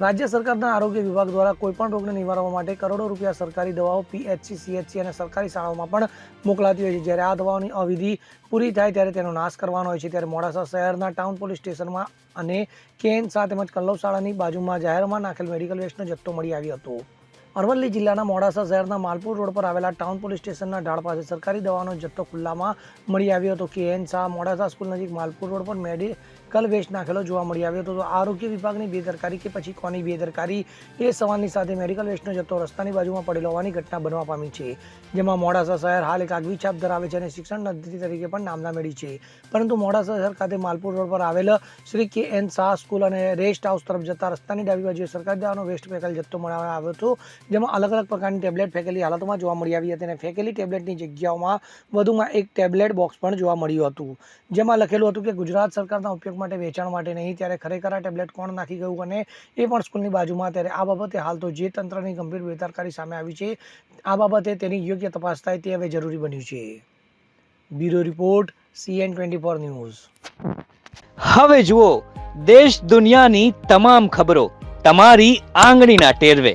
રાજ્ય સરકારના આરોગ્ય વિભાગ દ્વારા કોઈપણ રોગને નિવારવા માટે કરોડો રૂપિયા સરકારી દવાઓ પીએચસી સીએચસી અને સરકારી શાળાઓમાં પણ મોકલાતી હોય છે. જ્યારે આ દવાઓની અવિધિ પૂરી થાય ત્યારે તેનો નાશ કરવાનો હોય છે. ત્યારે મોડાસા શહેરના ટાઉન પોલીસ સ્ટેશનમાં અને કેન સાથે તેમજ કલ્લવ શાળાની બાજુમાં જાહેરમાં નાખેલ મેડિકલ વેસ્ટનો જથ્થો મળી આવ્યો હતો. અરવલ્લી જિલ્લાના મોડાસા શહેરના માલપુર રોડ પર આવેલા ટાઉન પોલીસ સ્ટેશનના ઢાળ પાસે સરકારી દવાનો જથ્થો ખુલ્લામાં મળી આવ્યો હતો. કે એન શાહ મોડાસા સ્કૂલ નજીક માલપુર રોડ પર મેડિકલ વેસ્ટ નાખેલો જોવા મળી આવ્યો હતો. આરોગ્ય વિભાગની બેદરકારી કે પછી કોની બેદરકારી એ સવાલની સાથે મેડિકલ વેસ્ટનો જથ્થો રસ્તાની બાજુમાં પડેલો હોવાની ઘટના બનવા પામી છે. જેમાં મોડાસા શહેર હાલ એક આગવી છાપ ધરાવે છે અને શિક્ષણ નદી તરીકે પણ નામના મેળવી છે. પરંતુ મોડાસા શહેર ખાતે માલપુર રોડ પર આવેલ Shri K N Shah school અને રેસ્ટ હાઉસ તરફ જતા રસ્તાની ડાબી બાજુએ સરકારી દવાનો વેસ્ટ ફેંકેલ જથ્થો મળવામાં આવ્યો હતો. જેમાં અલગ અલગ પ્રકારની ટેબ્લેટ ફેંકેલી હાલતમાં જોવા મળી આવી હતી અને ફેંકેલી ટેબ્લેટની જગ્યાઓમાં વધુમાં એક ટેબ્લેટ બોક્સ પણ જોવા મળ્યું હતું. જેમાં લખેલું હતું કે ગુજરાત સરકારના ઉપયોગ માટે વેચાણ માટે નહીં, ત્યારે ખરેખર આ ટેબ્લેટ કોણ નાખી ગયું અને એ પણ સ્કૂલની બાજુમાં. ત્યારે આ બાબતે હાલ તો જે તંત્રની ગંભીર બેદરકારી સામે આવી છે, આ બાબતે તેની યોગ્ય તપાસ થાય તે હવે જરૂરી બન્યું છે. Bureau report CN twenty four news. હવે જુઓ, દેશ દુનિયાની તમામ ખબરો, તમારી આંગળીના ટેરવે.